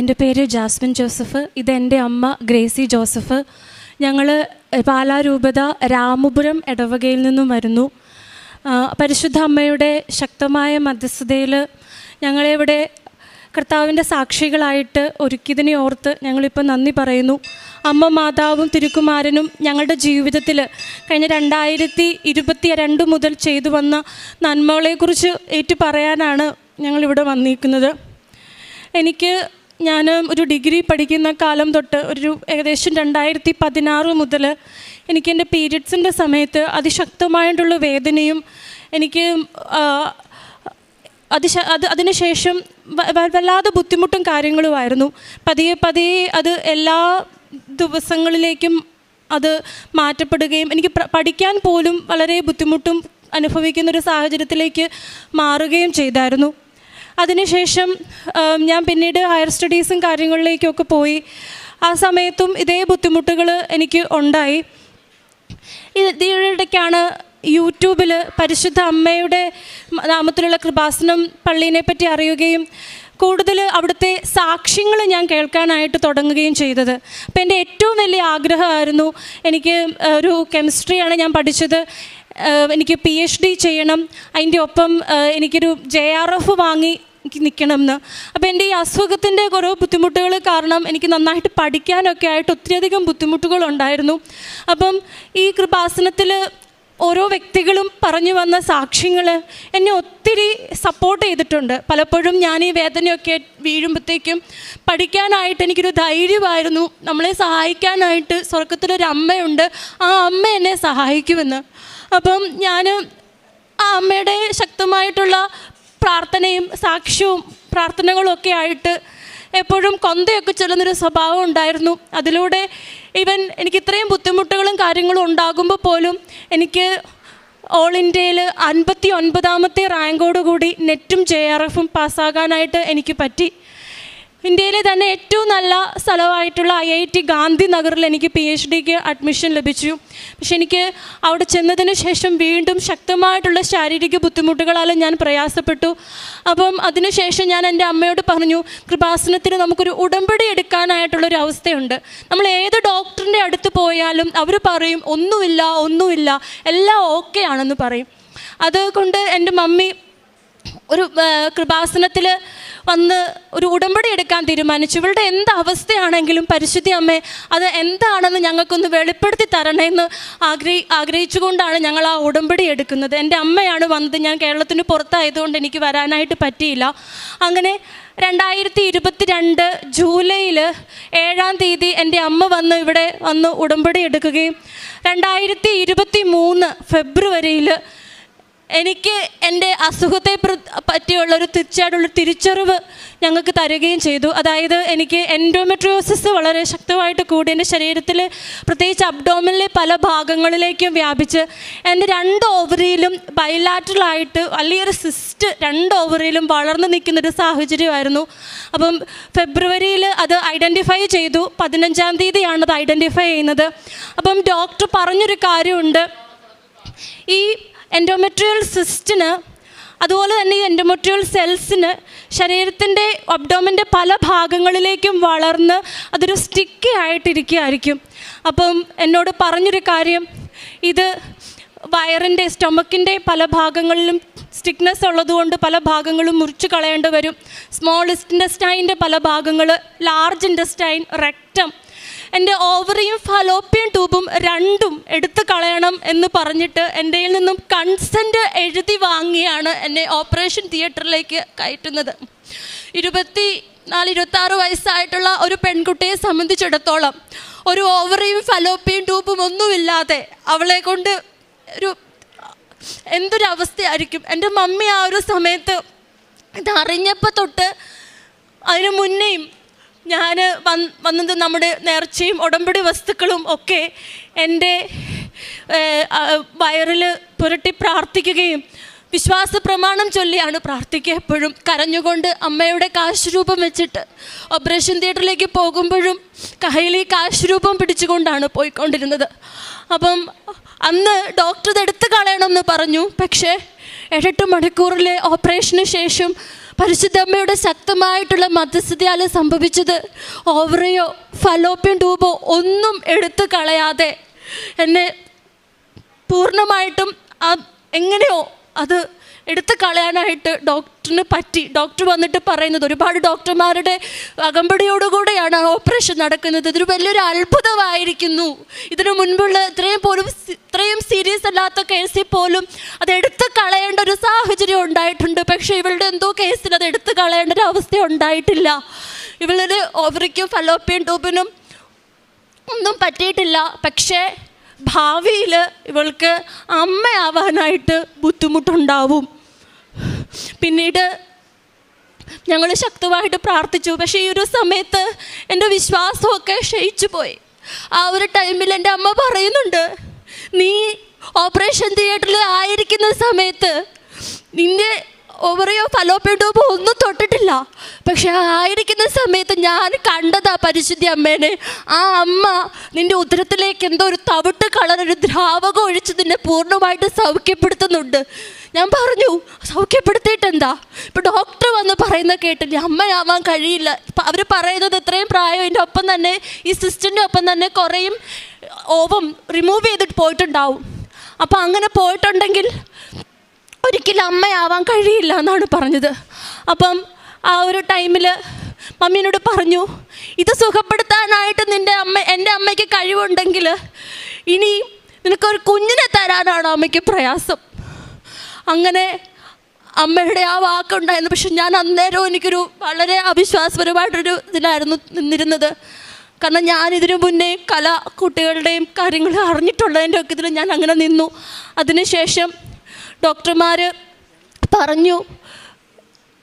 എന്റെ പേര് Jasmine Joseph. ഇത് എന്റെ അമ്മ ഗ്രേസി ജോസഫ്. ഞങ്ങൾ പാലാരൂപത രാമപുരം ഇടവകയിൽ നിന്നും വരുന്നു. പരിശുദ്ധ അമ്മയുടെ ശക്തമായ മധ്യസ്ഥതയിൽ ഞങ്ങളെ ഇവിടെ കർത്താവിന്റെ സാക്ഷികളായിട്ട് ഒരുക്കിയതിനെ ഓർത്ത് ഞങ്ങളിപ്പോൾ നന്ദി പറയുന്നു. അമ്മ മാതാവും തിരുക്കുമാരനും ഞങ്ങളുടെ ജീവിതത്തിൽ കഴിഞ്ഞ രണ്ടായിരത്തി ഇരുപത്തി രണ്ട് മുതൽ ചെയ്തു വന്ന നന്മകളെക്കുറിച്ച് ഏറ്റു പറയാനാണ് ഞങ്ങളിവിടെ വന്നിരിക്കുന്നത്. എനിക്ക് ഞാൻ ഒരു ഡിഗ്രി പഠിക്കുന്ന കാലം തൊട്ട് ഒരു ഏകദേശം രണ്ടായിരത്തി പതിനാറ് മുതൽ എനിക്ക് എന്റെ പീരിയഡ്സിന്റെ സമയത്ത് അതിശക്തമായിട്ടുള്ള വേദനയും എനിക്ക് അതിശ അത് അതിനുശേഷം വല്ലാതെ ബുദ്ധിമുട്ടും കാര്യങ്ങളുമായിരുന്നു. പതിയെ പതിയെ അത് എല്ലാ ദിവസങ്ങളിലേക്കും അത് മാറ്റപ്പെടുകയും എനിക്ക് പഠിക്കാൻ പോലും വളരെ ബുദ്ധിമുട്ടും അനുഭവിക്കുന്ന ഒരു സാഹചര്യത്തിലേക്ക് മാറുകയും ചെയ്തായിരുന്നു. അതിനുശേഷം ഞാൻ പിന്നീട് ഹയർ സ്റ്റഡീസും കാര്യങ്ങളിലേക്കൊക്കെ പോയി. ആ സമയത്തും ഇതേ ബുദ്ധിമുട്ടുകൾ എനിക്ക് ഉണ്ടായി. ഇതിനിടയ്ക്കാണ് യൂട്യൂബിൽ പരിശുദ്ധ അമ്മയുടെ നാമത്തിലുള്ള കൃപാസനം പള്ളീനെ പറ്റി അറിയുകയും കൂടുതൽ അവിടുത്തെ സാക്ഷ്യങ്ങൾ ഞാൻ കേൾക്കാനായിട്ട് തുടങ്ങുകയും ചെയ്തത്. അപ്പം എന്റെ ഏറ്റവും വലിയ ആഗ്രഹമായിരുന്നു എനിക്ക് ഒരു കെമിസ്ട്രിയാണ് ഞാൻ പഠിച്ചത്. എനിക്ക് പി എച്ച് ഡി ചെയ്യണം. അതിന്റെ ഒപ്പം എനിക്കൊരു ജെ ആർ എഫ് വാങ്ങി എനിക്ക് നിൽക്കണം എന്ന് അപ്പോൾ എന്റെ ഈ അസുഖത്തിന്റെ കുറേ ബുദ്ധിമുട്ടുകൾ കാരണം എനിക്ക് നന്നായിട്ട് പഠിക്കാനൊക്കെ ആയിട്ട് ഒത്തിരിയധികം ബുദ്ധിമുട്ടുകളുണ്ടായിരുന്നു അപ്പം ഈ കൃപാസനത്തിൽ ഓരോ വ്യക്തികളും പറഞ്ഞു വന്ന സാക്ഷ്യങ്ങൾ എന്നെ ഒത്തിരി സപ്പോർട്ട് ചെയ്തിട്ടുണ്ട്. പലപ്പോഴും ഞാൻ ഈ വേദനയൊക്കെ വീഴുമ്പോഴത്തേക്കും പഠിക്കാനായിട്ട് എനിക്കൊരു ധൈര്യമായിരുന്നു. നമ്മളെ സഹായിക്കാനായിട്ട് സ്വർഗത്തിലൊരു അമ്മയുണ്ട്. ആ അമ്മ എന്നെ സഹായിക്കുമെന്ന്. അപ്പം ഞാൻ ആ അമ്മയുടെ ശക്തമായിട്ടുള്ള പ്രാർത്ഥനയും സാക്ഷ്യവും പ്രാർത്ഥനകളും ഒക്കെ ആയിട്ട് എപ്പോഴും കൊന്തയൊക്കെ ചെല്ലുന്നൊരു സ്വഭാവം ഉണ്ടായിരുന്നു. അതിലൂടെ ഇവൻ എനിക്ക് ഇത്രയും ബുദ്ധിമുട്ടുകളും കാര്യങ്ങളും ഉണ്ടാകുമ്പോൾ പോലും എനിക്ക് ഓൾ ഇന്ത്യയിൽ അൻപത്തി ഒൻപതാമത്തെ റാങ്കോടുകൂടി നെറ്റും ജെ ആർ എഫും പാസ്സാകാനായിട്ട് എനിക്ക് പറ്റി. ഇന്ത്യയിലെ തന്നെ ഏറ്റവും നല്ല സ്ഥലമായിട്ടുള്ള ഐ ഐ ടി ഗാന്ധി നഗറിൽ എനിക്ക് പി എച്ച് ഡിക്ക് അഡ്മിഷൻ ലഭിച്ചു. പക്ഷെ എനിക്ക് അവിടെ ചെന്നതിന് ശേഷം വീണ്ടും ശക്തമായിട്ടുള്ള ശാരീരിക ബുദ്ധിമുട്ടുകളാൽ ഞാൻ പ്രയാസപ്പെട്ടു. അപ്പം അതിനുശേഷം ഞാൻ എന്റെ അമ്മയോട് പറഞ്ഞു കൃപാസനത്തിന് നമുക്കൊരു ഉടമ്പടി എടുക്കാനായിട്ടുള്ളൊരു അവസ്ഥയുണ്ട്. നമ്മൾ ഏത് ഡോക്ടറിന്റെ അടുത്ത് പോയാലും അവർ പറയും ഒന്നുമില്ല ഒന്നുമില്ല എല്ലാം ഓക്കെ ആണെന്ന് പറയും. അതുകൊണ്ട് എന്റെ മമ്മി ഒരു കൃപാസനത്തിൽ വന്ന് ഒരു ഉടമ്പടി എടുക്കാൻ തീരുമാനിച്ചു. ഇവളുടെ എന്ത് അവസ്ഥയാണെങ്കിലും പരിശുദ്ധി അമ്മ അത് എന്താണെന്ന് ഞങ്ങൾക്കൊന്ന് വെളിപ്പെടുത്തി തരണമെന്ന് ആഗ്രഹി ആഗ്രഹിച്ചുകൊണ്ടാണ് ഞങ്ങൾ ആ ഉടമ്പടി എടുക്കുന്നത്. എന്റെ അമ്മയാണ് വന്നത്. ഞാൻ കേരളത്തിന് പുറത്തായതുകൊണ്ട് എനിക്ക് വരാനായിട്ട് പറ്റിയില്ല. അങ്ങനെ രണ്ടായിരത്തി ഇരുപത്തി രണ്ട് ജൂലൈയിൽ ഏഴാം തീയതി എന്റെ അമ്മ വന്ന് ഇവിടെ വന്ന് ഉടമ്പടി എടുക്കുകയും രണ്ടായിരത്തി ഇരുപത്തി മൂന്ന് ഫെബ്രുവരിയിൽ എനിക്ക് എന്റെ അസുഖത്തെ പറ്റിയുള്ള ഒരു തീർച്ചയായിട്ടുള്ള തിരിച്ചറിവ് ഞങ്ങൾക്ക് തരുകയും ചെയ്തു. അതായത് എനിക്ക് എൻഡോമെട്രിയോസിസ് വളരെ ശക്തമായിട്ട് കൂടി എന്റെ ശരീരത്തിൽ പ്രത്യേകിച്ച് അബ്ഡോമിനിലെ പല ഭാഗങ്ങളിലേക്കും വ്യാപിച്ച് എന്റെ രണ്ട് ഓവറിയിലും ബൈലാറ്ററലായിട്ട് വലിയൊരു സിസ്റ്റ് രണ്ട് ഓവറിയിലും വളർന്നു നിൽക്കുന്നൊരു സാഹചര്യമായിരുന്നു. അപ്പം ഫെബ്രുവരിയിൽ അത് ഐഡന്റിഫൈ ചെയ്തു. പതിനഞ്ചാം തീയതിയാണ് അത് ഐഡന്റിഫൈ ചെയ്യുന്നത്. അപ്പം ഡോക്ടർ പറഞ്ഞൊരു കാര്യമുണ്ട്. ഈ എൻഡോമെട്രിയൽ സിസ്റ്റിന് അതുപോലെ തന്നെ ഈ എൻഡോമെട്രിയൽ സെൽസിന് ശരീരത്തിന്റെ ഒബ്ഡോമിന്റെ പല ഭാഗങ്ങളിലേക്കും വളർന്ന് അതൊരു സ്റ്റിക്കി ആയിട്ടിരിക്കുകയായിരിക്കും. അപ്പം എന്നോട് പറഞ്ഞൊരു കാര്യം ഇത് വയറിന്റെ സ്റ്റൊമക്കിന്റെ പല ഭാഗങ്ങളിലും സ്റ്റിക്നെസ് ഉള്ളതുകൊണ്ട് പല ഭാഗങ്ങളും മുറിച്ച് കളയേണ്ടി വരും. സ്മോൾ ഇന്റസ്റ്റൈന്റെ പല ഭാഗങ്ങൾ ലാർജ് ഇന്റസ്റ്റൈൻ റെക്റ്റം എന്റെ ഓവറിയും ഫലോപ്പിയൻ ട്യൂബും രണ്ടും എടുത്തു കളയണം എന്ന് പറഞ്ഞിട്ട് എന്റെ നിന്നും കൺസെന്റ് എഴുതി വാങ്ങിയാണ് എന്നെ ഓപ്പറേഷൻ തിയേറ്ററിലേക്ക് കയറ്റുന്നത്. ഇരുപത്തി നാല് ഇരുപത്താറ് വയസ്സായിട്ടുള്ള ഒരു പെൺകുട്ടിയെ സംബന്ധിച്ചിടത്തോളം ഒരു ഓവറിയും ഫലോപ്പിയൻ ട്യൂബും ഒന്നുമില്ലാതെ അവളെ കൊണ്ട് ഒരു എന്തൊരവസ്ഥയായിരിക്കും? എന്റെ മമ്മി ആ ഒരു സമയത്ത് ഇതറിഞ്ഞപ്പോൾ തൊട്ട് അതിന് മുന്നേയും ഞാൻ വന്ന് വന്നത് നമ്മുടെ നേർച്ചയും ഉടമ്പടി വസ്തുക്കളും ഒക്കെ എന്റെ വയറിൽ പുരട്ടി പ്രാർത്ഥിക്കുകയും വിശ്വാസ പ്രമാണം ചൊല്ലിയാണ് പ്രാർത്ഥിക്കുക എപ്പോഴും. കരഞ്ഞുകൊണ്ട് അമ്മയുടെ കാശ് രൂപം വെച്ചിട്ട് ഓപ്പറേഷൻ തിയേറ്ററിലേക്ക് പോകുമ്പോഴും കയ്യിൽ കാശ് രൂപം പിടിച്ചുകൊണ്ടാണ് പോയിക്കൊണ്ടിരുന്നത്. അപ്പം അന്ന് ഡോക്ടർ ഇത് എടുത്തു കളയണമെന്ന് പറഞ്ഞു. പക്ഷേ ഏഴെട്ട് മണിക്കൂറിലെ ഓപ്പറേഷന് ശേഷം പരിശുദ്ധമ്മയുടെ ശക്തമായിട്ടുള്ള മധ്യസ്ഥതയാൽ സംഭവിച്ചത് ഓവറയോ ഫലോപ്യൻ ട്യൂബോ ഒന്നും എടുത്തു കളയാതെ എന്നെ പൂർണമായിട്ടും എങ്ങനെയോ അത് എടുത്തു കളയാനായിട്ട് ഡോക്ടറിന് പറ്റി. ഡോക്ടർ വന്നിട്ട് പറയുന്നത് ഒരുപാട് ഡോക്ടർമാരുടെ അകമ്പടിയോടുകൂടെയാണ് ഓപ്പറേഷൻ നടക്കുന്നത്. ഇതൊരു വലിയൊരു അത്ഭുതമായിരിക്കുന്നു. ഇതിനു മുൻപുള്ള ഇത്രയും പോലും ഇത്രയും സീരിയസ് അല്ലാത്ത കേസിൽ പോലും അത് എടുത്തു കളയേണ്ട ഒരു സാഹചര്യം ഉണ്ടായിട്ടുണ്ട്. പക്ഷേ ഇവളുടെ എന്തോ കേസിൽ അത് എടുത്തു കളയേണ്ട ഒരു അവസ്ഥ ഉണ്ടായിട്ടില്ല. ഇവളുടെ ഓവറിക്കും ഫലോപ്പിയൻ ട്യൂബിനും ഒന്നും പറ്റിയിട്ടില്ല. പക്ഷേ ഭാവിയിൽ ഇവൾക്ക് അമ്മയാവാനായിട്ട് ബുദ്ധിമുട്ടുണ്ടാവും. പിന്നീട് ഞങ്ങൾ ശക്തമായിട്ട് പ്രാർത്ഥിച്ചു. പക്ഷേ ഈ ഒരു സമയത്ത് എന്റെ വിശ്വാസമൊക്കെ ക്ഷയിച്ചു പോയി ആ ഒരു ടൈമിൽ എന്റെ അമ്മ പറയുന്നുണ്ട് നീ ഓപ്പറേഷൻ തിയേറ്ററിൽ ആയിരിക്കുന്ന സമയത്ത് നിന്റെ ഓവറിയോ ഫലോ ട്യൂബോ ഒന്നും തൊട്ടിട്ടില്ല. പക്ഷെ ആയിരിക്കുന്ന സമയത്ത് ഞാൻ കണ്ടതാ പരിശുദ്ധി അമ്മേനെ. ആ അമ്മ നിന്റെ ഉദരത്തിലേക്ക് എന്തോ ഒരു തവിട്ട് കളർ ഒരു ദ്രാവകം ഒഴിച്ച് നിന്നെ പൂർണമായിട്ട് സൗഖ്യപ്പെടുത്തുന്നുണ്ട്. ഞാൻ പറഞ്ഞു സൗഖ്യപ്പെടുത്തിയിട്ട് എന്താ? ഇപ്പം ഡോക്ടർ വന്ന് പറയുന്നത് കേട്ടില്ല അമ്മയാവാൻ കഴിയില്ല. അവർ പറയുന്നത് ഇത്രയും പ്രായം എന്റെ ഒപ്പം തന്നെ ഈ സിസ്റ്ററിന്റെ ഒപ്പം തന്നെ കുറേയും ഓവം റിമൂവ് ചെയ്തിട്ട് പോയിട്ടുണ്ടാവും. അപ്പോൾ അങ്ങനെ പോയിട്ടുണ്ടെങ്കിൽ ഒരിക്കലും അമ്മയാവാൻ കഴിയില്ല എന്നാണ് പറഞ്ഞത്. അപ്പം ആ ഒരു ടൈമിൽ മമ്മീനോട് പറഞ്ഞു ഇത് സുഖപ്പെടുത്താനായിട്ട് നിന്റെ അമ്മ എന്റെ അമ്മയ്ക്ക് കഴിവുണ്ടെങ്കിൽ ഇനി നിനക്കൊരു കുഞ്ഞിനെ തരാനാണ് അമ്മയ്ക്ക് പ്രയാസം. അങ്ങനെ അമ്മയുടെ ആ വാക്കുണ്ടായിരുന്നു. പക്ഷെ ഞാൻ അന്നേരം എനിക്കൊരു വളരെ അവിശ്വാസപരമായിട്ടൊരു ഇതിലായിരുന്നു നിന്നിരുന്നത്. കാരണം ഞാൻ ഇതിനു മുന്നേ കല കുട്ടികളുടെയും കാര്യങ്ങൾ അറിഞ്ഞിട്ടുള്ളതിന്റെ ഒക്കെ ഇതിൽ ഞാൻ അങ്ങനെ നിന്നു. അതിനുശേഷം ഡോക്ടർമാർ പറഞ്ഞു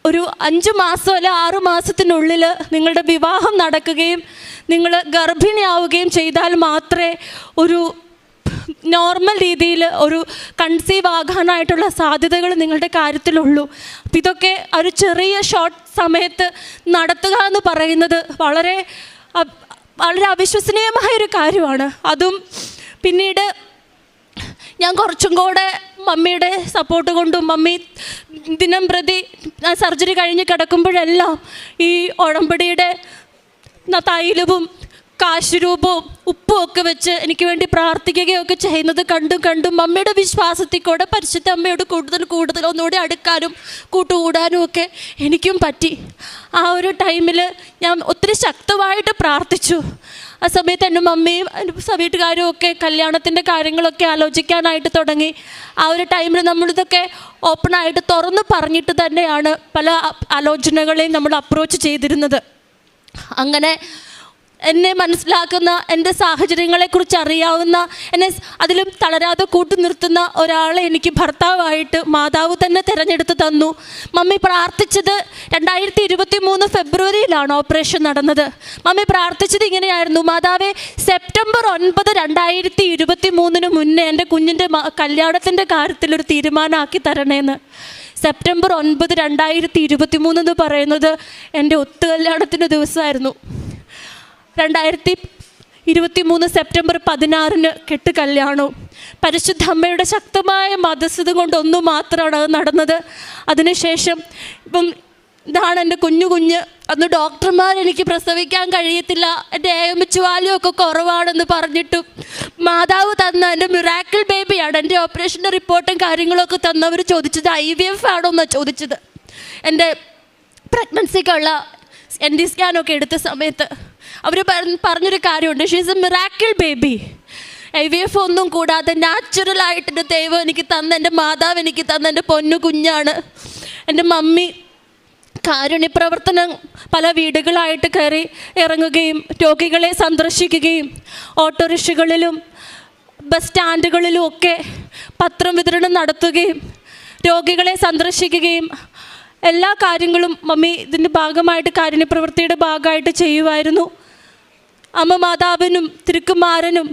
ഒരു അഞ്ച് മാസം അല്ലെ ആറു മാസത്തിനുള്ളിൽ നിങ്ങളുടെ വിവാഹം നടക്കുകയും നിങ്ങൾ ഗർഭിണിയാവുകയും ചെയ്താൽ മാത്രമേ ഒരു നോർമൽ രീതിയിൽ ഒരു കൺസീവ് ആകാനായിട്ടുള്ള സാധ്യതകൾ നിങ്ങളുടെ കാര്യത്തിലുള്ളൂ. അപ്പം ഇതൊക്കെ ഒരു ചെറിയ ഷോർട്ട് സമയത്ത് നടത്തുക എന്ന് പറയുന്നത് വളരെ വളരെ അവിശ്വസനീയമായ ഒരു കാര്യമാണ്. അതും പിന്നീട് ഞാൻ കുറച്ചും കൂടെ മമ്മിയുടെ സപ്പോർട്ട് കൊണ്ടും മമ്മി ദിനം പ്രതി സർജറി കഴിഞ്ഞ് കിടക്കുമ്പോഴെല്ലാം ഈ ഉടമ്പടിയുടെ തൈലവും കാശുരൂപവും ഉപ്പും ഒക്കെ വെച്ച് എനിക്ക് വേണ്ടി പ്രാർത്ഥിക്കുകയൊക്കെ ചെയ്യുന്നത് കണ്ടും കണ്ടും മമ്മിയുടെ വിശ്വാസത്തിൽ കൂടെ പരിശുദ്ധ അമ്മയോട് കൂടുതൽ കൂടുതൽ ഒന്നുകൂടി അടുക്കാനും കൂട്ടുകൂടാനും ഒക്കെ എനിക്കും പറ്റി. ആ ഒരു ടൈമിൽ ഞാൻ ഒത്തിരി ശക്തമായിട്ട് പ്രാർത്ഥിച്ചു. ആ സമയത്ത് എന്റെ മമ്മിയും വീട്ടുകാരും ഒക്കെ കല്യാണത്തിന്റെ കാര്യങ്ങളൊക്കെ ആലോചിക്കാനായിട്ട് തുടങ്ങി. ആ ഒരു ടൈമിൽ നമ്മളിതൊക്കെ ഓപ്പണായിട്ട് തുറന്ന് പറഞ്ഞിട്ട് തന്നെയാണ് പല ആലോചനകളെയും നമ്മൾ അപ്രോച്ച് ചെയ്തിരുന്നത്. അങ്ങനെ എന്നെ മനസ്സിലാക്കുന്ന എന്റെ സാഹചര്യങ്ങളെക്കുറിച്ച് അറിയാവുന്ന എന്നെ അതിലും തളരാതെ കൂട്ടു നിർത്തുന്ന ഒരാളെ എനിക്ക് ഭർത്താവായിട്ട് മാതാവ് തന്നെ തിരഞ്ഞെടുത്ത് തന്നു. മമ്മി പ്രാർത്ഥിച്ചത് രണ്ടായിരത്തി ഇരുപത്തി മൂന്ന് ഫെബ്രുവരിയിലാണ് ഓപ്പറേഷൻ നടന്നത്. മമ്മി പ്രാർത്ഥിച്ചത് ഇങ്ങനെയായിരുന്നു. മാതാവെ സെപ്റ്റംബർ ഒൻപത് രണ്ടായിരത്തി ഇരുപത്തി മൂന്നിന് മുന്നേ എന്റെ കുഞ്ഞിന്റെ കല്യാണത്തിന്റെ കാര്യത്തിൽ ഒരു തീരുമാനമാക്കി തരണേന്ന്. സെപ്റ്റംബർ ഒൻപത് രണ്ടായിരത്തി ഇരുപത്തി മൂന്ന് എന്ന് പറയുന്നത് എന്റെ ഒത്തുകല്യാണത്തിന്റെ ദിവസമായിരുന്നു. രണ്ടായിരത്തി ഇരുപത്തി മൂന്ന് സെപ്റ്റംബർ പതിനാറിന് കെട്ട് കല്യാണവും പരിശുദ്ധ അമ്മയുടെ ശക്തമായ മതസ്ഥത കൊണ്ട് ഒന്നു മാത്രമാണ് അത് നടന്നത്. അതിനുശേഷം ഇപ്പം ഇതാണ് എന്റെ കുഞ്ഞു കുഞ്ഞ്. അന്ന് ഡോക്ടർമാർ എനിക്ക് പ്രസവിക്കാൻ കഴിയത്തില്ല. എന്റെ ഏകമിച്ച് വാല്യൊക്കെ കുറവാണെന്ന് പറഞ്ഞിട്ടും മാതാവ് തന്ന എന്റെ മിറാക്കിൾ ബേബിയാണ് എന്റെ ഓപ്പറേഷന്റെ റിപ്പോർട്ടും കാര്യങ്ങളൊക്കെ തന്നവർ ചോദിച്ചത് ഐ വി എഫ് ആണോ എന്നാണ് ചോദിച്ചത്. എന്റെ പ്രഗ്നൻസിക്കുള്ള എൻ ഡി സ്കാനൊക്കെ എടുത്ത സമയത്ത് അവർ പറഞ്ഞൊരു കാര്യമുണ്ട്. She's a miracle baby I V F ഒന്നും കൂടാതെ നാച്ചുറലായിട്ട് എന്റെ ദൈവം എനിക്ക് തന്ന എന്റെ മാതാവ് എനിക്ക് തന്ന എന്റെ പൊന്നു കുഞ്ഞാണ്. എന്റെ മമ്മി കാരുണ്യ പ്രവർത്തനം പല വീടുകളായിട്ട് കയറി ഇറങ്ങുകയും രോഗികളെ സന്ദർശിക്കുകയും ഓട്ടോറിക്ഷകളിലും ബസ് സ്റ്റാൻഡുകളിലും ഒക്കെ പത്രം വിതരണം നടത്തുകയും രോഗികളെ സന്ദർശിക്കുകയും എല്ലാ കാര്യങ്ങളും മമ്മി ഇതിന്റെ ഭാഗമായിട്ട് കാരുണ്യപ്രവൃത്തിയുടെ ഭാഗമായിട്ട് ചെയ്യുമായിരുന്നു അമ്മ മാതാവിനും തിരുക്കുമാരനും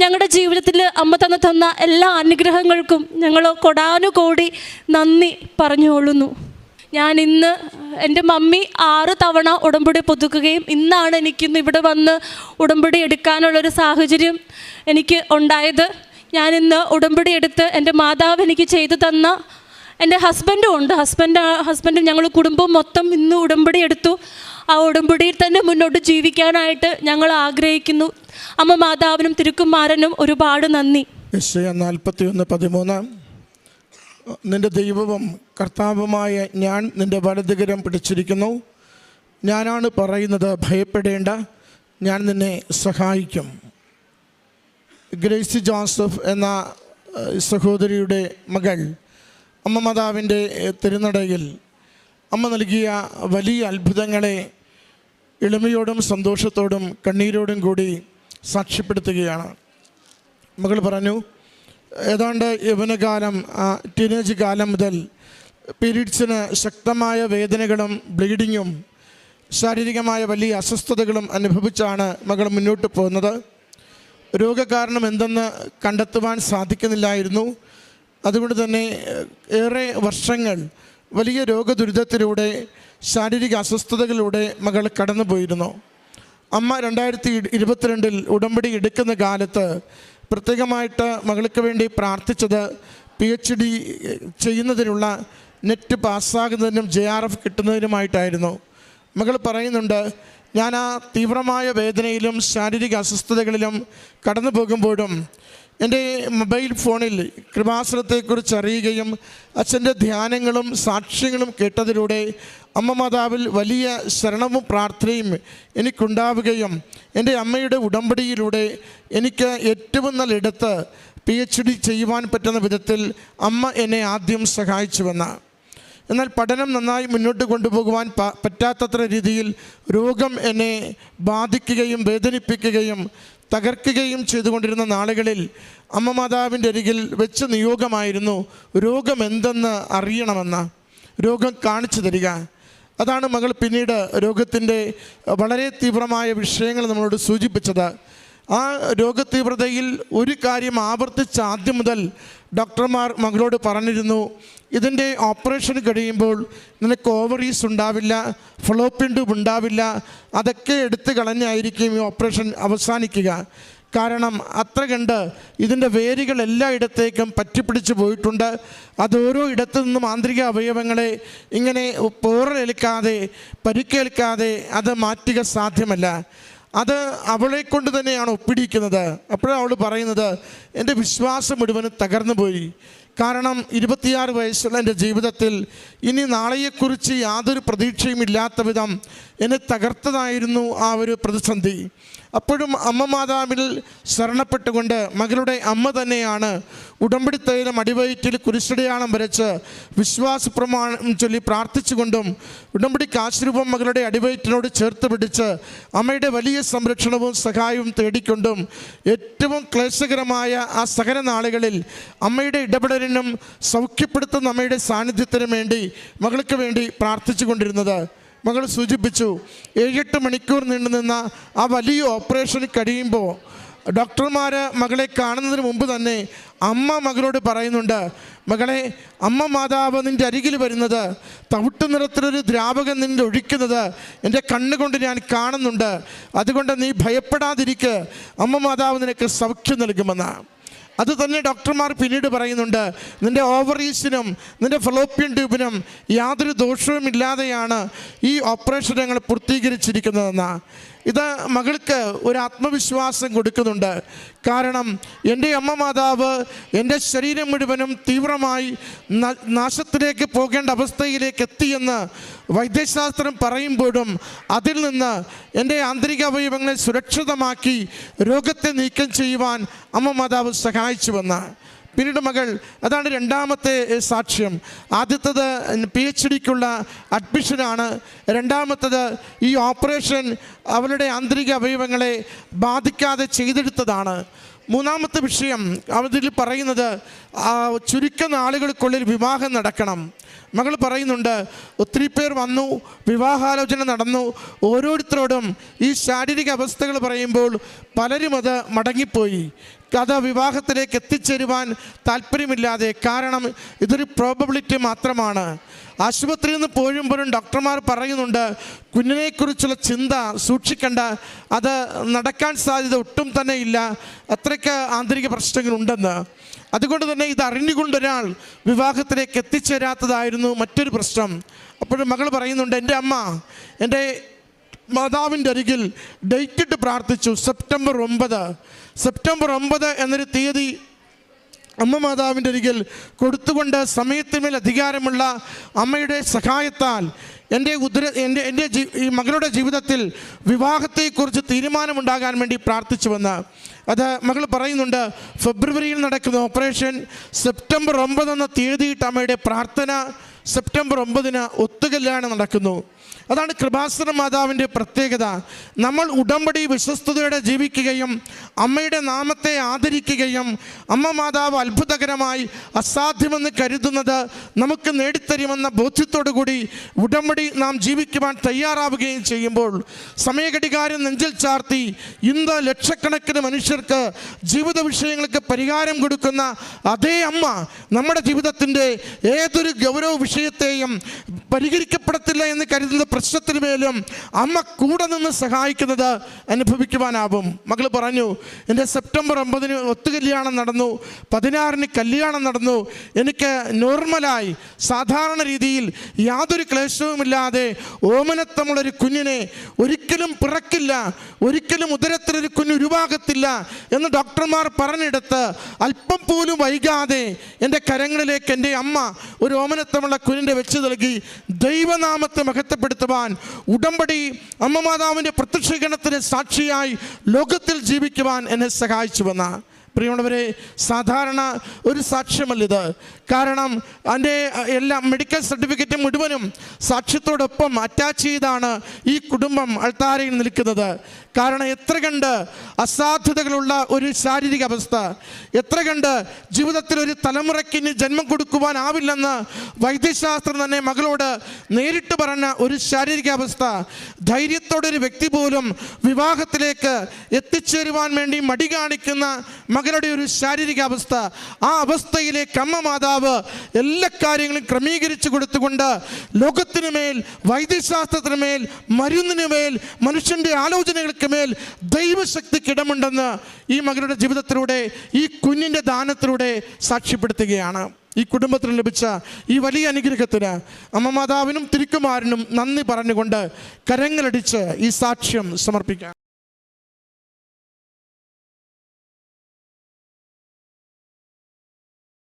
ഞങ്ങളുടെ ജീവിതത്തിൽ അമ്മ തന്ന തന്ന എല്ലാ അനുഗ്രഹങ്ങൾക്കും ഞങ്ങൾ കൊടാനുകോടി നന്ദി പറഞ്ഞുകൊള്ളുന്നു. ഞാൻ ഇന്ന് എന്റെ മമ്മി ആറ് തവണ ഉടമ്പടി പുതുക്കുകയും ഇന്നാണ് എനിക്കിന്ന് ഇവിടെ വന്ന് ഉടമ്പടി എടുക്കാനുള്ളൊരു സാഹചര്യം എനിക്ക് ഉണ്ടായത്. ഞാനിന്ന് ഉടമ്പടി എടുത്ത് എന്റെ മാതാവ് എനിക്ക് ചെയ്തു തന്ന എന്റെ ഹസ്ബൻഡും ഉണ്ട്. ഹസ്ബൻഡ് ഹസ്ബൻഡും ഞങ്ങൾ കുടുംബം മൊത്തം ഇന്ന് ഉടമ്പടി എടുത്തു. ആ ഉടമ്പടിയിൽ തന്നെ മുന്നോട്ട് ജീവിക്കാനായിട്ട് ഞങ്ങൾ ആഗ്രഹിക്കുന്നു. അമ്മ മാതാവിനും തിരുക്കുമാരനും ഒരുപാട് നന്ദി. നാൽപ്പത്തി ഒന്ന് പതിമൂന്ന്. നിന്റെ ദൈവവും കർത്താവുമായ ഞാൻ നിന്റെ വലതുകരം പിടിച്ചിരിക്കുന്നു. ഞാനാണ് പറയുന്നത് ഭയപ്പെടേണ്ട. ഞാൻ നിന്നെ സഹായിക്കും. ഗ്രേസി ജോസഫ് എന്ന സഹോദരിയുടെ മകൾ അമ്മ മാതാവിന്റെ തിരുനടയിൽ അമ്മ നൽകിയ വലിയ അത്ഭുതങ്ങളെ എളിമയോടും സന്തോഷത്തോടും കണ്ണീരോടും കൂടി സാക്ഷ്യപ്പെടുത്തുകയാണ്. മകൾ പറഞ്ഞു ഏതാണ്ട് യൗവനകാലം ടീനേജ് കാലം മുതൽ പീരീഡ്സിന് ശക്തമായ വേദനകളും ബ്ലീഡിങ്ങും ശാരീരികമായ വലിയ അസ്വസ്ഥതകളും അനുഭവിച്ചാണ് മകൾ മുന്നോട്ട് പോകുന്നത്. രോഗകാരണം എന്തെന്ന് കണ്ടെത്തുവാൻ സാധിക്കുന്നില്ലായിരുന്നു. അതുകൊണ്ട് തന്നെ ഏറെ വർഷങ്ങൾ വലിയ രോഗദുരിതത്തിലൂടെ ശാരീരിക അസ്വസ്ഥതകളിലൂടെ മകൾ കടന്നു പോയിരുന്നു അമ്മ രണ്ടായിരത്തി ഇരുപത്തിരണ്ടിൽ ഉടമ്പടി എടുക്കുന്ന കാലത്ത് പ്രത്യേകമായിട്ട് മകൾക്ക് വേണ്ടി പ്രാർത്ഥിച്ചത് പി എച്ച് ഡി ചെയ്യുന്നതിനുള്ള നെറ്റ് പാസ്സാകുന്നതിനും ജെ ആർ എഫ് കിട്ടുന്നതിനുമായിട്ടായിരുന്നു. മകൾ പറയുന്നുണ്ട് ഞാൻ ആ തീവ്രമായ വേദനയിലും ശാരീരിക അസ്വസ്ഥതകളിലും കടന്നു പോകുമ്പോഴും എന്റെ മൊബൈൽ ഫോണിൽ കൃപാസനത്തെക്കുറിച്ച് അറിയുകയും അച്ഛന്റെ ധ്യാനങ്ങളും സാക്ഷ്യങ്ങളും കേട്ടതിലൂടെ അമ്മ മാതാവിൽ വലിയ ശരണവും പ്രാർത്ഥനയും എനിക്കുണ്ടാവുകയും എന്റെ അമ്മയുടെ ഉടമ്പടിയിലൂടെ എനിക്ക് ഏറ്റവും നല്ല ഇടത്ത് പി എച്ച് ഡി ചെയ്യുവാൻ പറ്റുന്ന വിധത്തിൽ അമ്മ എന്നെ ആദ്യം സഹായിച്ചുവെന്ന്. എന്നാൽ പഠനം നന്നായി മുന്നോട്ട് കൊണ്ടുപോകുവാൻ പറ്റാത്തത്ര രീതിയിൽ രോഗം എന്നെ ബാധിക്കുകയും വേദനിപ്പിക്കുകയും തകർക്കുകയും ചെയ്തുകൊണ്ടിരുന്ന നാളുകളിൽ അമ്മ മാതാവിന്റെ അരികിൽ വെച്ച് നിയോഗമായിരുന്നു രോഗം എന്തെന്ന് അറിയണമെന്ന് രോഗം കാണിച്ചു തരിക. അതാണ് മകൾ പിന്നീട് രോഗത്തിന്റെ വളരെ തീവ്രമായ വിഷയങ്ങൾ നമ്മളോട് സൂചിപ്പിച്ചത്. ആ രോഗതീവ്രതയിൽ ഒരു കാര്യം ആവർത്തിച്ച് ആദ്യം മുതൽ ഡോക്ടർമാർ മകളോട് പറഞ്ഞിരുന്നു ഇതിന്റെ ഓപ്പറേഷൻ കഴിയുമ്പോൾ നിനക്ക് ഓവറീസ് ഉണ്ടാവില്ല ഫ്ലോപ്പിൻ ട്യൂബ് ഉണ്ടാവില്ല അതൊക്കെ എടുത്തു കളഞ്ഞായിരിക്കും ഈ ഓപ്പറേഷൻ അവസാനിക്കുക. കാരണം അത്ര കണ്ട് ഇതിന്റെ വേരുകൾ എല്ലായിടത്തേക്കും പറ്റിപ്പിടിച്ച് പോയിട്ടുണ്ട്. അത് ഓരോ ഇടത്തു നിന്നും ആന്തരിക അവയവങ്ങളെ ഇങ്ങനെ പോറലേൽക്കാതെ പരിക്കേൽക്കാതെ അത് മാറ്റുക സാധ്യമല്ല. അത് അവളെ കൊണ്ട് തന്നെയാണ് ഒപ്പിടിക്കുന്നത്. അപ്പോഴാണ് അവൾ പറയുന്നത് എന്റെ വിശ്വാസം മുഴുവനും തകർന്നു പോയി കാരണം ഇരുപത്തിയാറ് വയസ്സുള്ള എന്റെ ജീവിതത്തിൽ ഇനി നാളെയെക്കുറിച്ച് യാതൊരു പ്രതീക്ഷയും ഇല്ലാത്ത വിധം എന്നെ തകർത്തതായിരുന്നു ആ ഒരു പ്രതിസന്ധി. അപ്പോഴും അമ്മ മാതാവിൽ ശരണപ്പെട്ടുകൊണ്ട് മകളുടെ അമ്മ തന്നെയാണ് ഉടമ്പടി തൈലം അടിവയറ്റിൽ കുരിശടയാളം വരച്ച് വിശ്വാസ പ്രമാണം ചൊല്ലി പ്രാർത്ഥിച്ചുകൊണ്ടും ഉടമ്പടി കാശുരൂപം മകളുടെ അടിവയറ്റിനോട് ചേർത്ത് പിടിച്ച് അമ്മയുടെ വലിയ സംരക്ഷണവും സഹായവും തേടിക്കൊണ്ടും ഏറ്റവും ക്ലേശകരമായ ആ സഹന നാളുകളിൽ അമ്മയുടെ ഇടപെടലിനും സൗഖ്യപ്പെടുത്തുന്ന അമ്മയുടെ സാന്നിധ്യത്തിനും വേണ്ടി മകൾക്ക് വേണ്ടി പ്രാർത്ഥിച്ചു കൊണ്ടിരുന്നത്. മകൾ സൂചിപ്പിച്ചു ഏഴെട്ട് മണിക്കൂർ നീണ്ടു നിന്ന ആ വലിയ ഓപ്പറേഷൻ കഴിയുമ്പോൾ ഡോക്ടർമാർ മകളെ കാണുന്നതിന് മുമ്പ് തന്നെ അമ്മ മകളോട് പറയുന്നുണ്ട് മകളെ അമ്മ മാതാവ് നിന്റെ അരികിൽ വരുന്നത് തവിട്ട് നിറത്തിലൊരു ദ്രാവകം നിന്നെ ഒഴിക്കുന്നത് എന്റെ കണ്ണുകൊണ്ട് ഞാൻ കാണുന്നുണ്ട്. അതുകൊണ്ട് നീ ഭയപ്പെടാതിരിക്കുക അമ്മ മാതാവ് നിനക്ക് സൗഖ്യം നൽകുമെന്ന്. അത് തന്നെ ഡോക്ടർമാർ പിന്നീട് പറയുന്നുണ്ട് നിന്റെ ഓവറീസിനും നിന്റെ ഫലോപ്യൻ ട്യൂബിനും യാതൊരു ദോഷവും ഇല്ലാതെയാണ് ഈ ഓപ്പറേഷൻ ഞങ്ങൾ പൂർത്തീകരിച്ചിരിക്കുന്നതെന്ന്. ഇത് മകൾക്ക് ഒരു ആത്മവിശ്വാസം കൊടുക്കുന്നുണ്ട്. കാരണം എന്റെ അമ്മ മാതാവ് എന്റെ ശരീരം മുഴുവനും തീവ്രമായി നാശത്തിലേക്ക് പോകേണ്ട അവസ്ഥയിലേക്ക് എത്തിയെന്ന് വൈദ്യശാസ്ത്രം പറയുമ്പോഴും അതിൽ നിന്ന് എന്റെ ആന്തരിക അവയവങ്ങളെ സുരക്ഷിതമാക്കി രോഗത്തെ നീക്കം ചെയ്യുവാൻ അമ്മ മാതാവ് സഹായിച്ചുവെന്ന് പിന്നീട് മകൾ അതാണ് രണ്ടാമത്തെ സാക്ഷ്യം. ആദ്യത്തത് പി എച്ച് ഡിക്കുള്ള അഡ്മിഷനാണ്. രണ്ടാമത്തത് ഈ ഓപ്പറേഷൻ അവളുടെ ആന്തരിക അവയവങ്ങളെ ബാധിക്കാതെ ചെയ്തെടുത്തതാണ്. മൂന്നാമത്തെ വിഷയം അതിൽ പറയുന്നത് ചുരുക്കം നാളുകൾക്കുള്ളിൽ വിവാഹം നടക്കണം. മകൾ പറയുന്നുണ്ട് ഒത്തിരി പേർ വന്നു വിവാഹാലോചന നടന്നു. ഓരോരുത്തരോടും ഈ ശാരീരിക അവസ്ഥകൾ പറയുമ്പോൾ പലരും അത് മടങ്ങിപ്പോയി. കഥ വിവാഹത്തിലേക്ക് എത്തിച്ചേരുവാൻ താല്പര്യമില്ലാതെ. കാരണം ഇതൊരു പ്രോബബിലിറ്റി മാത്രമാണ്. ആശുപത്രിയിൽ നിന്ന് പോഴുമ്പോഴും ഡോക്ടർമാർ പറയുന്നുണ്ട് കുഞ്ഞിനെക്കുറിച്ചുള്ള ചിന്ത സൂക്ഷിക്കേണ്ട അത് നടക്കാൻ സാധ്യത ഒട്ടും തന്നെ ഇല്ല അത്രയ്ക്ക് ആന്തരിക പ്രശ്നങ്ങളുണ്ടെന്ന്. അതുകൊണ്ട് തന്നെ ഇത് അറിഞ്ഞുകൊണ്ടൊരാൾ വിവാഹത്തിലേക്ക് എത്തിച്ചേരാത്തതായിരുന്നു മറ്റൊരു പ്രശ്നം. അപ്പോഴും മകൾ പറയുന്നുണ്ട് എന്റെ അമ്മ എന്റെ മാതാവിന്റെ അരികിൽ ഡേറ്റിട്ട് പ്രാർത്ഥിച്ചു സെപ്റ്റംബർ ഒമ്പത്. സെപ്റ്റംബർ ഒമ്പത് എന്നൊരു തീയതി അമ്മ മാതാവിന്റെ അരികിൽ കൊടുത്തുകൊണ്ട് സമയത്തിന്മേൽ അധികാരമുള്ള അമ്മയുടെ സഹായത്താൽ എന്റെ ഉദര എന്റെ എന്റെ ഈ മകളുടെ ജീവിതത്തിൽ വിവാഹത്തെക്കുറിച്ച് തീരുമാനമുണ്ടാകാൻ വേണ്ടി പ്രാർത്ഥിച്ചുവെന്ന്. അത് മകൾ പറയുന്നുണ്ട് ഫെബ്രുവരിയിൽ നടക്കുന്ന ഓപ്പറേഷൻ സെപ്റ്റംബർ ഒമ്പത് എന്ന തീയതിയിട്ട് അമ്മയുടെ പ്രാർത്ഥന സെപ്റ്റംബർ ഒമ്പതിന് ഒത്തുകല്യാണം നടക്കുന്നു. അതാണ് കൃപാസന മാതാവിന്റെ പ്രത്യേകത. നമ്മൾ ഉടമ്പടി വിശ്വസ്തയോടെ ജീവിക്കുകയും അമ്മയുടെ നാമത്തെ ആദരിക്കുകയും അമ്മ മാതാവ് അത്ഭുതകരമായി അസാധ്യമെന്ന് കരുതുന്നത് നമുക്ക് നേടിത്തരുമെന്ന ബോധ്യത്തോടു കൂടി ഉടമ്പടി നാം ജീവിക്കുവാൻ തയ്യാറാവുകയും ചെയ്യുമ്പോൾ സമയഘടികാരം നെഞ്ചിൽ ചാർത്തി ഇന്ന് ലക്ഷക്കണക്കിന് മനുഷ്യർക്ക് ജീവിത വിഷയങ്ങൾക്ക് പരിഹാരം കൊടുക്കുന്ന അതേ അമ്മ നമ്മുടെ ജീവിതത്തിന്റെ ഏതൊരു ഗൗരവ വിഷയത്തെയും പരിഹരിക്കപ്പെടത്തില്ല എന്ന് കരുതുന്ന പ്രശ്നത്തിന് മേലും അമ്മ കൂടെ നിന്ന് സഹായിക്കുന്നത് അനുഭവിക്കുവാനാവും. മകൾ പറഞ്ഞു എന്റെ സെപ്റ്റംബർ ഒമ്പതിന് ഒത്തുകല്യാണം നടന്നു പതിനാറിന് കല്യാണം നടന്നു. എനിക്ക് നോർമലായി സാധാരണ രീതിയിൽ യാതൊരു ക്ലേശവുമില്ലാതെ ഓമനത്തമുള്ളൊരു കുഞ്ഞിനെ ഒരിക്കലും പിറക്കില്ല ഒരിക്കലും ഉദരത്തിലൊരു കുഞ്ഞ് ഉരുവാകത്തില്ല എന്ന് ഡോക്ടർമാർ പറഞ്ഞെടുത്ത് അല്പം പോലും വൈകാതെ എന്റെ കരങ്ങളിലേക്ക് എന്റെ അമ്മ ഒരു ഓമനത്തമുള്ള കുഞ്ഞിന്റെ വെച്ച് നൽകി ദൈവനാമത്തെ മഹത്വപ്പെടുത്തുവാൻ ഉടമ്പടി അമ്മമാതാവിന്റെ പ്രത്യക്ഷീകരണത്തിന് സാക്ഷിയായി ലോകത്തിൽ ജീവിക്കുവാൻ എന്നെ സഹായിച്ചുവെന്ന പ്രിയമുള്ളവരെ സാധാരണ ഒരു സാക്ഷ്യമല്ലിത്. കാരണം എന്റെ എല്ലാ മെഡിക്കൽ സർട്ടിഫിക്കറ്റ് മുഴുവനും സാക്ഷ്യത്തോടൊപ്പം അറ്റാച്ച് ചെയ്താണ് ഈ കുടുംബം അൾത്താരയിൽ നിൽക്കുന്നത്. കാരണം എത്ര കണ്ട് അസാധ്യതകളുള്ള ഒരു ശാരീരിക അവസ്ഥ എത്ര കണ്ട് ജീവിതത്തിൽ ഒരു തലമുറയ്ക്ക് ഇനി ജന്മം കൊടുക്കുവാനാവില്ലെന്ന് വൈദ്യശാസ്ത്രം തന്നെ മകളോട് നേരിട്ട് പറഞ്ഞ ഒരു ശാരീരിക അവസ്ഥ ധൈര്യത്തോടെ ഒരു വ്യക്തി പോലും വിവാഹത്തിലേക്ക് എത്തിച്ചേരുവാൻ വേണ്ടി മടി കാണിക്കുന്ന മകളുടെ ഒരു ശാരീരിക അവസ്ഥ ആ അവസ്ഥയിലേക്ക് അമ്മ മാതാവ് എല്ലാ കാര്യങ്ങളും ക്രമീകരിച്ചു കൊടുത്തുകൊണ്ട് ലോകത്തിനു മേൽ വൈദ്യശാസ്ത്രത്തിന് മേൽ മരുന്നിന് മേൽ മനുഷ്യന്റെ ആലോചനകൾക്ക് മേൽ ദൈവശക്തിക്ക് ഇടമുണ്ടെന്ന് ഈ മകളുടെ ജീവിതത്തിലൂടെ ഈ കുഞ്ഞിന്റെ ദാനത്തിലൂടെ സാക്ഷ്യപ്പെടുത്തുകയാണ്. ഈ കുടുംബത്തിന് ലഭിച്ച ഈ വലിയ അനുഗ്രഹത്തിന് അമ്മ മാതാവിനും തിരുക്കുമാരനും നന്ദി പറഞ്ഞുകൊണ്ട് കരങ്ങളടിച്ച് ഈ സാക്ഷ്യം സമർപ്പിക്കാം.